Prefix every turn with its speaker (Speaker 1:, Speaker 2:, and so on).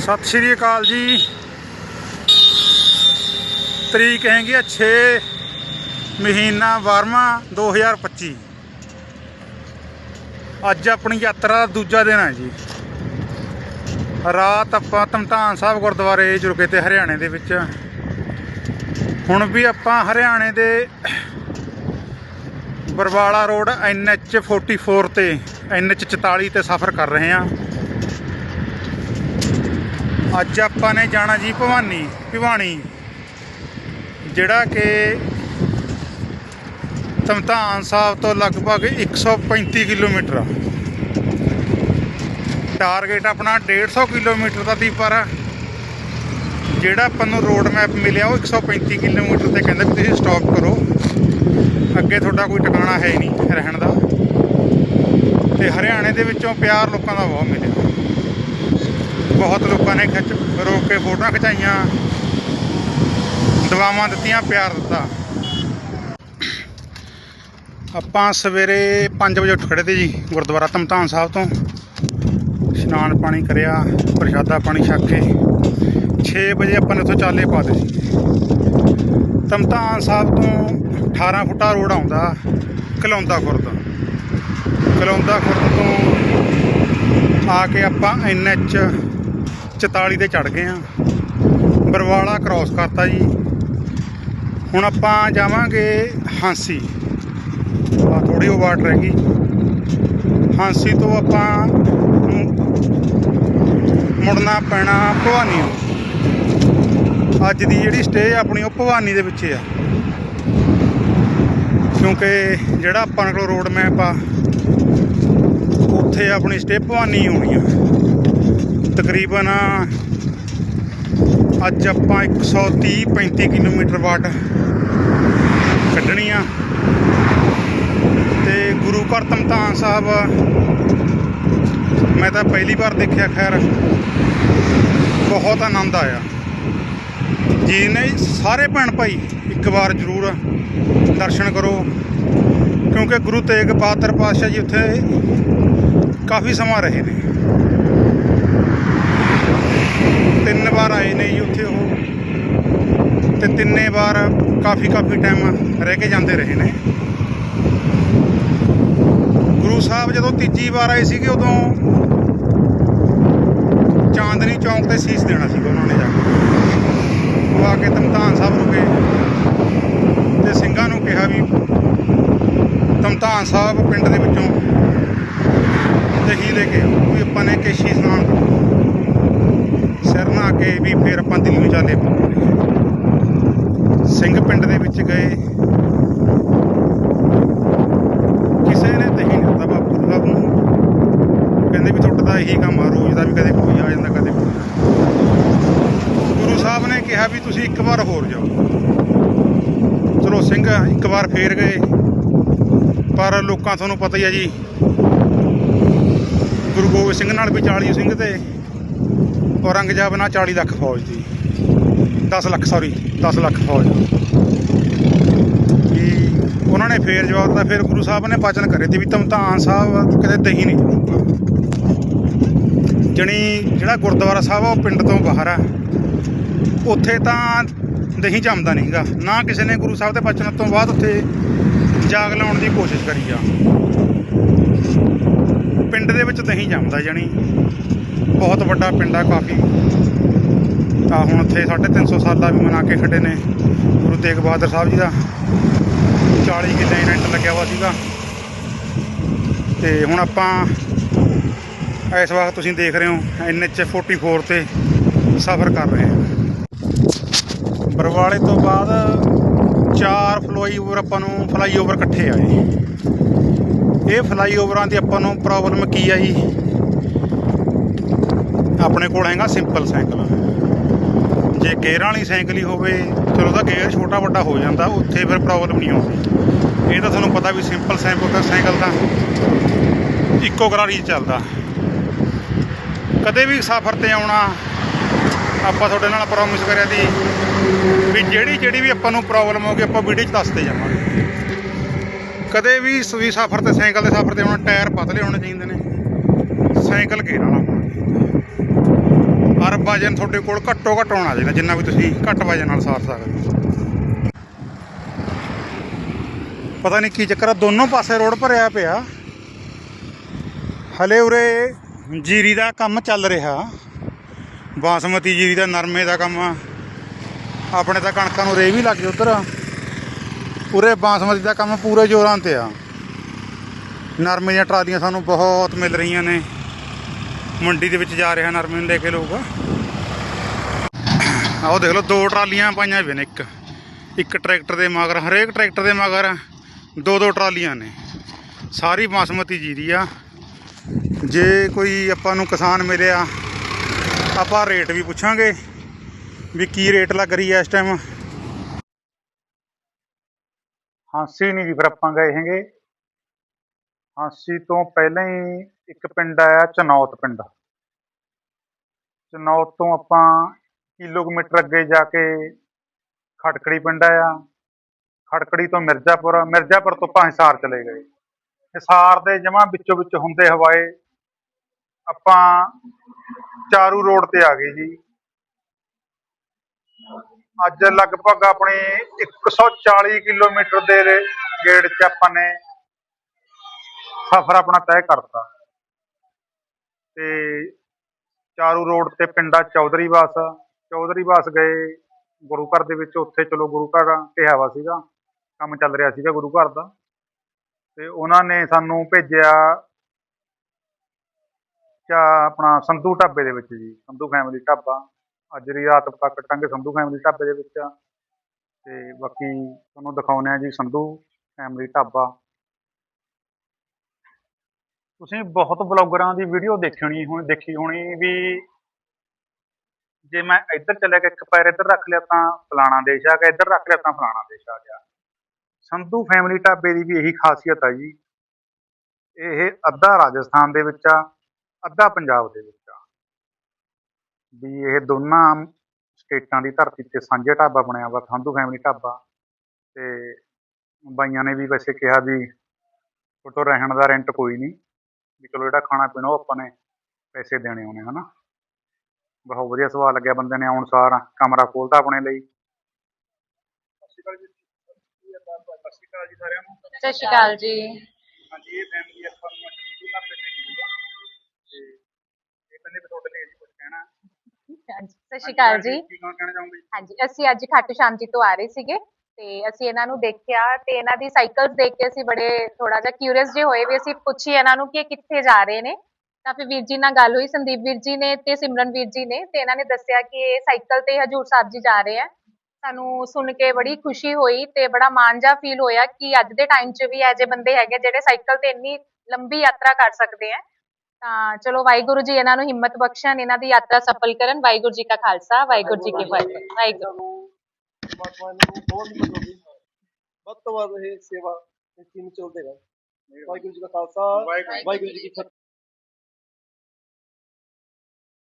Speaker 1: ਸਤਿ ਸ਼੍ਰੀ ਅਕਾਲ ਜੀ। ਤਰੀਕ ਹੈਗੀ ਆ 6 ਮਹੀਨਾ 12ਵਾਂ 2025 ਅੱਜ ਆਪਣੀ ਯਾਤਰਾ ਦਾ ਦੂਜਾ ਦਿਨ ਹੈ ਜੀ। ਰਾਤ ਆਪਾਂ ਧਮਤਾਨ ਸਾਹਿਬ ਗੁਰਦੁਆਰੇ 'ਚ ਰੁਕੇ ਤੇ ਹਰਿਆਣੇ ਦੇ ਵਿੱਚ। ਹੁਣ ਵੀ ਆਪਾਂ ਹਰਿਆਣੇ ਦੇ ਬਰਵਾਲਾ ਰੋਡ NH 44 ਤੇ NH 44 ਤੇ ਸਫ਼ਰ ਕਰ ਰਹੇ ਹਾਂ। ਅੱਜ ਆਪਾਂ ਨੇ ਜਾਣਾ ਜੀ ਭਵਾਨੀ, ਭਿਵਾਨੀ। ਜਿਹੜਾ ਕਿ ਧਮਤਾਨ ਸਾਹਿਬ ਤੋਂ ਲਗਭਗ 135 ਕਿਲੋਮੀਟਰ ਆ। ਟਾਰਗੇਟ ਆਪਣਾ 150 ਕਿਲੋਮੀਟਰ ਦਾ ਸੀ, ਪਰ ਜਿਹੜਾ ਆਪਾਂ ਨੂੰ ਰੋਡ ਮੈਪ ਮਿਲਿਆ ਉਹ 135 ਕਿਲੋਮੀਟਰ ਤੇ ਕਹਿੰਦਾ ਵੀ ਤੁਸੀਂ ਸਟਾਪ ਕਰੋ। ਅੱਗੇ ਤੁਹਾਡਾ ਕੋਈ ਟਿਕਾਣਾ ਹੈ ਨਹੀਂ ਰਹਿਣ ਦਾ। ਤੇ ਹਰਿਆਣੇ ਦੇ ਵਿੱਚੋਂ ਪਿਆਰ ਲੋਕਾਂ ਦਾ ਬਹੁਤ ਮਿਲਿਆ। ਬਹੁਤ ਲੋਕਾਂ ਨੇ ਖਿੱਚ ਰੋਕ ਕੇ ਫੋਟੋਆਂ ਖਿਚਾਈਆਂ। ਦੁਆਵਾਂ ਦਿੱਤੀਆਂ, ਪਿਆਰ ਦਿੱਤਾ। ਆਪਾਂ ਸਵੇਰੇ 5 ਵਜੇ ਉੱਠ ਖੜੇ ਤੇ ਜੀ, ਗੁਰਦੁਆਰਾ ਤਮਤਾਨ ਸਾਹਿਬ ਤੋਂ। ਇਸ਼ਨਾਨ ਪਾਣੀ ਕਰਿਆ, ਪ੍ਰਸ਼ਾਦਾ ਪਾਣੀ ਛੱਕ ਕੇ। 6 ਵਜੇ ਆਪਾਂ ਨੇ ਉੱਥੋਂ ਚਾਲੇ ਪਾ ਦੇ ਸੀ ਧਮਤਾਨ ਸਾਹਿਬ ਤੋਂ 18 ਫੁੱਟਾ ਰੋਡ ਆਉਂਦਾ, ਕਲੌਂਦਾ ਖੁਰਦ। ਕਲੌਂਦਾ ਖੁਰਦ ਤੋਂ ਆ ਕੇ ਆਪਾਂ ਐਨਐਚ 44 ਤੇ ਚੜ ਗਏ ਆ ਬਰਵਾਲਾ ਕ੍ਰਾਸ ਕਰਤਾ ਜੀ। ਹੁਣ ਆਪਾਂ ਜਾਵਾਂਗੇ ਹਾਂਸੀ। ਆ ਥੋੜੀ ਉਹ ਵਾਟ ਰਹਿ ਗਈ। ਹਾਂਸੀ ਤੋਂ ਆਪਾਂ ਮੁੜਨਾ ਪੈਣਾ ਭਵਾਨੀ ਨੂੰ। ਅੱਜ ਦੀ ਜਿਹੜੀ ਸਟੇ ਆਪਣੀ ਉਹ ਭਵਾਨੀ ਦੇ ਵਿੱਚ ਆ। ਕਿਉਂਕਿ ਜਿਹੜਾ ਆਪਾਂ ਕੋਲ ਰੋਡ ਮੈਪ ਆ, ਉੱਥੇ ਆਪਣੀ ਸਟੇ ਭਵਾਨੀ ਹੋਣੀ ਆ। ਤਕਰੀਬਨ ਅੱਜ ਆਪਾਂ 130 35 ਕਿਲੋਮੀਟਰ ਵਾਟ ਕੱਢਣੀ ਆ। ਤੇ ਗੁਰੂ ਘਰ ਧਮਤਾਨ ਸਾਹਿਬ, ਮੈਂ ਤਾਂ ਪਹਿਲੀ ਵਾਰ ਦੇਖਿਆ, ਖੈਰ, ਬਹੁਤ ਆਨੰਦ ਆਇਆ। ਜੀ ਨੇ ਸਾਰੇ ਭੈਣ ਭਾਈ ਇੱਕ ਵਾਰ ਜ਼ਰੂਰ ਦਰਸ਼ਨ ਕਰੋ, ਕਿਉਂਕਿ ਗੁਰੂ ਤੇਗ ਬਹਾਦਰ ਪਾਤਸ਼ਾਹ ਜੀ ਉੱਥੇ ਕਾਫੀ ਸਮਾਂ ਰਹੇ ਨੇ ਤਿੰਨ ਵਾਰ ਆਏ ਨੇ ਜੀ ਉੱਥੇ ਉਹ। ਤੇ ਤਿੰਨੇ ਵਾਰ ਕਾਫੀ ਕਾਫੀ ਟਾਈਮ ਰਹਿ ਕੇ ਜਾਂਦੇ ਰਹੇ ਨੇ। ਗੁਰੂ ਸਾਹਿਬ ਜਦੋਂ ਤੀਜੀ ਵਾਰ ਆਏ ਸੀਗੇ, ਉਦੋਂ ਚਾਂਦਨੀ ਚੌਂਕ ਤੇ ਸੀਸ ਦੇਣਾ ਸੀਗਾ ਉਹਨਾਂ ਨੇ ਜਾ ਕੇ। ਉਹ ਆ ਕੇ ਤਮਤਾਨ ਸਾਹਿਬ ਰੁਕੇ ਤੇ ਸਿੰਘਾਂ ਨੂੰ ਕਿਹਾ ਵੀ ਧਮਤਾਨ ਸਾਹਿਬ ਪਿੰਡ ਦੇ ਵਿੱਚੋਂ ਦਹੀਂ ਲੈ ਕੇ ਵੀ ਆਪਾਂ ਨੇ ਕੇਸ਼ੀ ਇਸ਼ਨਾਨ ਕੇ ਵੀ ਫਿਰ ਆਪਾਂ ਦਿੱਲੀ ਨੂੰ ਚਾਲੇ ਪਾਵਾਂਗੇ ਸਿੰਘ ਪਿੰਡ ਦੇ ਵਿੱਚ ਗਏ। ਕਿਸੇ ਨੇ ਦਹੀਂ ਨਹੀਂ ਦਿੱਤਾ ਬਾਪੂ ਸਾਹਿਬ ਨੂੰ ਕਹਿੰਦੇ ਵੀ ਤੁਹਾਡਾ ਇਹੀ ਕੰਮ ਆ, ਰੋਜ਼ ਦਾ ਵੀ ਕਦੇ ਕੋਈ ਆ ਜਾਂਦਾ, ਕਦੇ ਕੋਈ ਗੁਰੂ ਸਾਹਿਬ ਨੇ ਕਿਹਾ ਵੀ ਤੁਸੀਂ ਇੱਕ ਵਾਰ ਹੋਰ ਜਾਓ। ਚਲੋ ਸਿੰਘ ਇੱਕ ਵਾਰ ਫੇਰ ਗਏ। ਪਰ ਲੋਕਾਂ, ਤੁਹਾਨੂੰ ਪਤਾ ਹੀ ਹੈ ਜੀ, ਗੁਰੂ ਗੋਬਿੰਦ ਸਿੰਘ ਨਾਲ ਵੀ 40 ਸਿੰਘ ਤੇ। ਔਰੰਗਜ਼ੇਬ ਨਾਲ 40 ਲੱਖ ਫੌਜ ਦੀ। 10 ਲੱਖ ਸੌਰੀ 10 ਲੱਖ ਫੌਜ। ਵੀ ਉਹਨਾਂ ਨੇ ਫੇਰ ਜਵਾਬ ਦਿੱਤਾ, ਫਿਰ ਗੁਰੂ ਸਾਹਿਬ ਨੇ ਬਚਨ ਕਰੇ ਤੇ ਵੀ ਧਮਤਾਨ ਸਾਹਿਬ ਕਿਤੇ ਦਹੀਂ ਨਹੀਂ ਜਾਊਗਾ ਜਣੀ ਜਿਹੜਾ ਗੁਰਦੁਆਰਾ ਸਾਹਿਬ ਆ, ਉਹ ਪਿੰਡ ਤੋਂ ਬਾਹਰ ਆ। ਉੱਥੇ ਤਾਂ ਦਹੀਂ ਜੰਮਦਾ ਨਹੀਂਗਾ ਨਾ ਕਿਸੇ ਨੇ ਗੁਰੂ ਸਾਹਿਬ ਦੇ ਬਚਨ ਤੋਂ ਬਾਅਦ ਉੱਥੇ ਜਾਗ ਲਾਉਣ ਦੀ ਕੋਸ਼ਿਸ਼ ਕਰੀ ਆ। ਪਿੰਡ ਦੇ ਵਿੱਚ ਦਹੀਂ ਜੰਮਦਾ, ਜਣੀ ਬਹੁਤ ਵੱਡਾ ਪਿੰਡ ਆ ਕਾਫੀ। ਤਾਂ ਹੁਣ ਉੱਥੇ 350 ਸਾਲਾਂ ਵੀ ਮਨਾ ਕੇ ਖੜੇ ਨੇ ਗੁਰੂ ਤੇਗ ਬਹਾਦਰ ਸਾਹਿਬ ਜੀ ਦਾ। 40 ਕਿੱਲੇ ਰੈਂਟ ਲੱਗਿਆ ਹੋਇਆ ਸੀਗਾ। ਤੇ ਹੁਣ ਆਪਾਂ ਇਸ ਵਕਤ ਤੁਸੀਂ ਦੇਖ ਰਹੇ ਹੋ NH 44 ਤੇ ਸਫ਼ਰ ਕਰ ਰਹੇ ਹਾਂ। ਬਰਵਾਲੇ ਤੋਂ ਬਾਅਦ ਚਾਰ ਫਲਾਈਓਵਰ ਆਪਾਂ ਨੂੰ ਫਲਾਈਓਵਰ ਇਕੱਠੇ ਆਏ। ਇਹ ਫਲਾਈਓਵਰਾਂ ਦੀ ਆਪਾਂ ਨੂੰ ਪ੍ਰੋਬਲਮ ਕੀ ਆ ਜੀ ਆਪਣੇ ਕੋਲ ਹੈਗਾ ਸਿੰਪਲ ਸਾਈਕਲ। ਜੇ ਗੇਅਰਾਂ ਵਾਲੀ ਸਾਈਕਲ ਹੀ ਹੋਵੇ, ਚਲੋ ਤਾਂ ਗੇਅਰ ਛੋਟਾ ਵੱਡਾ ਹੋ ਜਾਂਦਾ, ਉੱਥੇ ਫਿਰ ਪ੍ਰੋਬਲਮ ਨਹੀਂ ਆਉਂਦੀ। ਇਹ ਤਾਂ ਤੁਹਾਨੂੰ ਪਤਾ ਵੀ ਸਿੰਪਲ ਸਾਈਕਲ ਸਾਈਕਲ ਦਾ ਇੱਕੋ ਗਰਾਰੀ 'ਚ ਚੱਲਦਾ। ਕਦੇ ਵੀ ਸਫ਼ਰ ਤੇ ਆਉਣਾ, ਆਪਾਂ ਤੁਹਾਡੇ ਨਾਲ ਪ੍ਰੋਮਿਸ ਕਰਿਆ ਸੀ ਵੀ ਜਿਹੜੀ ਜਿਹੜੀ ਵੀ ਆਪਾਂ ਨੂੰ ਪ੍ਰੋਬਲਮ ਹੋਊਗੀ ਆਪਾਂ ਵੀਡੀਓ 'ਚ ਦੱਸਦੇ ਜਾਵਾਂਗੇ। ਕਦੇ ਵੀ ਸੂਈ ਸਫ਼ਰ ਤੇ, ਸਾਈਕਲ ਦੇ ਸਫ਼ਰ ਤੇ ਆਉਣਾ, ਟਾਇਰ ਪਤਲੇ ਹੋਣੇ ਚਾਹੀਦੇ ਨੇ। ਸਾਈਕਲ ਗੇਅਰ ਵਾਲਾ ਹਰ ਵਜਨ ਤੁਹਾਡੇ ਕੋਲ ਘੱਟੋ ਘੱਟ ਹੋਣਾ ਚਾਹੀਦਾ, ਜਿੰਨਾ ਵੀ ਤੁਸੀਂ ਘੱਟ ਵਜਨ ਨਾਲ ਸਾਰ ਸਕਦੇ ਹੋ। ਪਤਾ ਨਹੀਂ ਕੀ ਚੱਕਰ ਆ, ਦੋਨੋਂ ਪਾਸੇ ਰੋਡ ਭਰਿਆ ਪਿਆ। ਹਲੇ ਉਰੇ ਜੀਰੀ ਦਾ ਕੰਮ ਚੱਲ ਰਿਹਾ। ਬਾਸਮਤੀ ਜੀਰੀ ਦਾ, ਨਰਮੇ ਦਾ ਕੰਮ ਆਪਣੇ ਤਾਂ ਕਣਕਾਂ ਨੂੰ ਰੇ ਵੀ ਲੱਗ ਗਈ ਉਧਰ। ਉਰੇ ਬਾਸਮਤੀ ਦਾ ਕੰਮ ਪੂਰੇ ਜ਼ੋਰਾਂ ਤੇ ਆ। ਨਰਮੇ ਦੀਆਂ ਟਰਾਲੀਆਂ ਸਾਨੂੰ ਬਹੁਤ ਮਿਲ ਰਹੀਆਂ ਨੇ। ਮੰਡੀ ਦੇ ਵਿੱਚ ਜਾ ਰਿਹਾ ਨਰਮੇ ਨੂੰ ਲੈ ਕੇ ਲੋਕ ਆਹ ਦੇਖ ਲਓ, ਦੋ ਟਰਾਲੀਆਂ ਪਾਈਆਂ ਵੀ ਨੇ ਇੱਕ। ਇੱਕ ਟਰੈਕਟਰ ਦੇ ਮਗਰ, ਹਰੇਕ ਟਰੈਕਟਰ ਦੇ ਮਗਰ ਦੋ ਦੋ ਟਰਾਲੀਆਂ ਨੇ। ਸਾਰੀ ਬਾਸਮਤੀ ਜੀਰੀ ਆ। ਜੇ ਕੋਈ ਆਪਾਂ ਨੂੰ ਕਿਸਾਨ ਮਿਲਿਆ ਆਪਾਂ ਰੇਟ ਵੀ ਪੁੱਛਾਂਗੇ ਵੀ ਕੀ ਰੇਟ ਲੱਗ ਰਹੀ ਹੈ ਇਸ ਟਾਈਮ ਹਾਂਸੀ ਨਹੀਂ ਜੀ ਫਿਰ ਆਪਾਂ ਗਏ ਹੈਗੇ। ਹਾਂਸੀ ਤੋਂ ਪਹਿਲਾਂ ਹੀ ਇੱਕ ਪਿੰਡ ਆਇਆ ਚਨੌਤ ਪਿੰਡ। ਚਨੌਤ ਤੋਂ ਆਪਾਂ ਕਿਲੋਮੀਟਰ ਅੱਗੇ ਜਾ ਕੇ ਖਟਕੜੀ ਪਿੰਡ ਆਇਆ। ਖਟਕੜੀ ਤੋਂ ਮਿਰਜ਼ਾਪੁਰ ਮਿਰਜ਼ਾਪੁਰ ਤੋਂ ਆਪਾਂ ਹਿਸਾਰ ਚਲੇ ਗਏ। ਹਿਸਾਰ ਦੇ ਜਮਾਂ ਵਿੱਚੋਂ ਵਿੱਚ ਹੁੰਦੇ ਹਵਾਏ ਆਪਾਂ ਚਾਰੂ ਰੋਡ ਤੇ ਆ ਗਏ ਜੀ। ਅੱਜ ਲਗਭਗ ਆਪਣੀ 140 ਕਿਲੋਮੀਟਰ ਦੇ ਗੇੜ 'ਚ ਆਪਾਂ ਨੇ ਸਫ਼ਰ ਆਪਣਾ ਤੈਅ ਕਰਤਾ। ਤੇ ਚਾਰੂ ਰੋਡ ਤੇ ਪਿੰਡਾ ਚੌਧਰੀ ਬਾਸ ਚੌਧਰੀ ਬਾਸ ਗਏ ਗੁਰੂ ਘਰ ਦੇ ਵਿੱਚ। ਉੱਥੇ ਚਲੋ ਗੁਰੂ ਘਰ ਕਿਹਾ ਵਾ ਸੀਗਾ। ਕੰਮ ਚੱਲ ਰਿਹਾ ਸੀਗਾ ਗੁਰੂ ਘਰ ਦਾ। ਤੇ ਉਹਨਾਂ ਨੇ ਸਾਨੂੰ ਭੇਜਿਆ ਚਾ ਆਪਣਾ ਸੰਧੂ ਢਾਬੇ ਦੇ ਵਿੱਚ ਜੀ, ਸੰਧੂ ਫੈਮਿਲੀ ਢਾਬਾ। ਅੱਜ ਦੀ ਰਾਤ ਆਪਾਂ ਕੱਟਾਂਗੇ ਸੰਧੂ ਫੈਮਿਲੀ ਢਾਬੇ ਦੇ ਵਿੱਚ ਤੇ ਬਾਕੀ ਤੁਹਾਨੂੰ ਦਿਖਾਉਂਦੇ ਆ ਜੀ ਸੰਧੂ ਫੈਮਿਲੀ ਢਾਬਾ। ਤੁਸੀਂ ਬਹੁਤ ਬਲੌਗਰਾਂ ਦੀ ਵੀਡੀਓ ਦੇਖਣੀ ਹੋਣੀ ਹੁਣ ਦੇਖੀ ਹੋਣੀ ਵੀ ਜੇ ਮੈਂ ਇੱਧਰ ਚਲਿਆ ਗਿਆ, ਇੱਕ ਪੈਰ ਇੱਧਰ ਰੱਖ ਲਿਆ ਤਾਂ ਫਲਾਣਾ ਦੇਸ਼ ਆ ਗਿਆ, ਇੱਧਰ ਰੱਖ ਲਿਆ ਤਾਂ ਫਲਾਣਾ ਦੇਸ਼ ਆ ਗਿਆ। ਸੰਧੂ ਫੈਮਿਲੀ ਢਾਬੇ ਦੀ ਵੀ ਇਹੀ ਖਾਸੀਅਤ ਆ ਜੀ। ਇਹ ਅੱਧਾ ਰਾਜਸਥਾਨ ਦੇ ਵਿੱਚ ਆ, ਅੱਧਾ ਪੰਜਾਬ ਦੇ ਵਿੱਚ ਆ। ਵੀ ਇਹ ਦੋਨਾਂ ਸਟੇਟਾਂ ਦੀ ਧਰਤੀ ਤੇ ਸਾਂਝਾ ਢਾਬਾ ਬਣਿਆ ਵਾ, ਸੰਧੂ ਫੈਮਿਲੀ ਢਾਬਾ। ਤੇ ਬਾਈਆਂ ਨੇ ਵੀ ਵੈਸੇ ਕਿਹਾ ਵੀ ਫੋਟੋ ਰਹਿਣ ਦਾ ਰੈਂਟ ਕੋਈ ਨਹੀਂ। ਵੀ ਚਲੋ ਜਿਹੜਾ ਖਾਣਾ ਪੀਣਾ ਉਹ ਆਪਾਂ ਨੇ ਪੈਸੇ ਦੇਣੇ ਹੋਣੇ ਹਨਾ। ਬਹੁਤ ਵਧੀਆ ਸਵਾਲ ਲੱਗਿਆ ਬੰਦੇ ਨੇ ਆਉਣ ਸਾਰ ਕਮਰਾ ਖੋਲਤਾ ਆਪਣੇ ਲਈ। ਸਤਿ ਸ਼੍ਰੀ ਅਕਾਲ ਜੀ। ਸਾਰਿਆਂ ਨੂੰ
Speaker 2: ਸਤਿ ਸ਼੍ਰੀ ਅਕਾਲ ਜੀ
Speaker 1: ਹਾਂਜੀ ਇਹ ਫੈਮਿਲੀ ਆਪਾਂ ਨੂੰ ਅੱਜ ਤੇ ਮਿਲੀ ਆ। ਤੇ ਇਹ ਕਹਿੰਦੇ ਵੀ ਤੁਹਾਡੇ ਲਈ ਕੁਝ ਕਹਿਣਾ।
Speaker 2: ਹਾਂਜੀ, ਸਤਿ ਸ਼੍ਰੀ ਅਕਾਲ ਜੀ।
Speaker 1: ਕੀ ਕਹਿਣਾ ਚਾਹੋਗੇ
Speaker 2: ਹਾਂਜੀ ਅਸੀਂ ਅੱਜ ਖਾਟੂ ਸ਼ਾਮ ਜੀ ਤੋਂ ਆ ਰਹੇ ਸੀਗੇ। ਤੇ ਅਸੀਂ ਇਹਨਾਂ ਨੂੰ ਦੇਖਿਆ ਤੇ ਇਹਨਾਂ ਦੀ ਸਾਈਕਲਸ ਦੇਖ ਕੇ ਅਸੀਂ ਬੜੇ ਥੋੜਾ ਜਿਹਾ ਕਿਊਰੀਅਸ ਜੇ ਹੋਏ ਵੀ ਅਸੀਂ ਪੁੱਛੀ ਇਹਨਾਂ ਨੂੰ ਕਿ ਇਹ ਕਿੱਥੇ ਜਾ ਰਹੇ ਨੇ। ਤਾਂ ਫਿਰ ਵੀਰ ਜੀ ਨਾਲ ਗੱਲ ਹੋਈ, ਸੰਦੀਪ ਵੀਰ ਜੀ ਨੇ ਤੇ ਸਿਮਰਨ ਵੀਰ ਜੀ ਨੇ ਤੇ ਇਹਨਾਂ ਨੇ ਦੱਸਿਆ ਕਿ ਇਹ ਸਾਈਕਲ ਤੇ ਹਜੂਰ ਸਾਹਿਬ ਜੀ ਜਾ ਰਹੇ ਆ। ਸਾਨੂੰ ਸੁਣ ਕੇ ਬੜੀ ਖੁਸ਼ੀ ਹੋਈ ਤੇ ਬੜਾ ਮਾਣ ਜਾ ਫੀਲ ਹੋਇਆ ਕਿ ਅੱਜ ਦੇ ਟਾਈਮ 'ਚ ਵੀ ਐਜੇ ਬੰਦੇ ਹੈਗੇ ਜਿਹੜੇ ਸਾਈਕਲ ਤੇ ਇੰਨੀ ਲੰਬੀ ਯਾਤਰਾ ਕਰ ਸਕਦੇ ਆ। ਤਾਂ ਚਲੋ ਵਾਹਿਗੁਰੂ ਜੀ ਇਹਨਾਂ ਨੂੰ ਹਿੰਮਤ ਬਖਸ਼ਣ, ਇਹਨਾਂ ਦੀ ਯਾਤਰਾ ਸਫਲ ਕਰਨ। ਵਾਹਿਗੁਰੂ ਜੀ ਕਾ ਖਾਲਸਾ, ਵਾਹਿਗੁਰੂ ਜੀ ਕੀ ਫਤਿਹ। ਵਾਹਿਗੁਰੂ।
Speaker 3: ਪਰਮਾਤਮਾ ਨੂੰ ਬਹੁਤ ਹਿੰਮਤ ਹੋਵੇ ਵੱਧ ਤੋਂ ਵੱਧ ਇਹ ਸੇਵਾ ਯਕੀਨ ਚੱਲਦੇ ਰਹੇ ਵਾਹਿਗੁਰੂ ਜੀ ਕਾ ਖਾਲਸਾ, ਵਾਹਿਗੁਰੂ ਜੀ ਕੀ ਫਤਿਹ।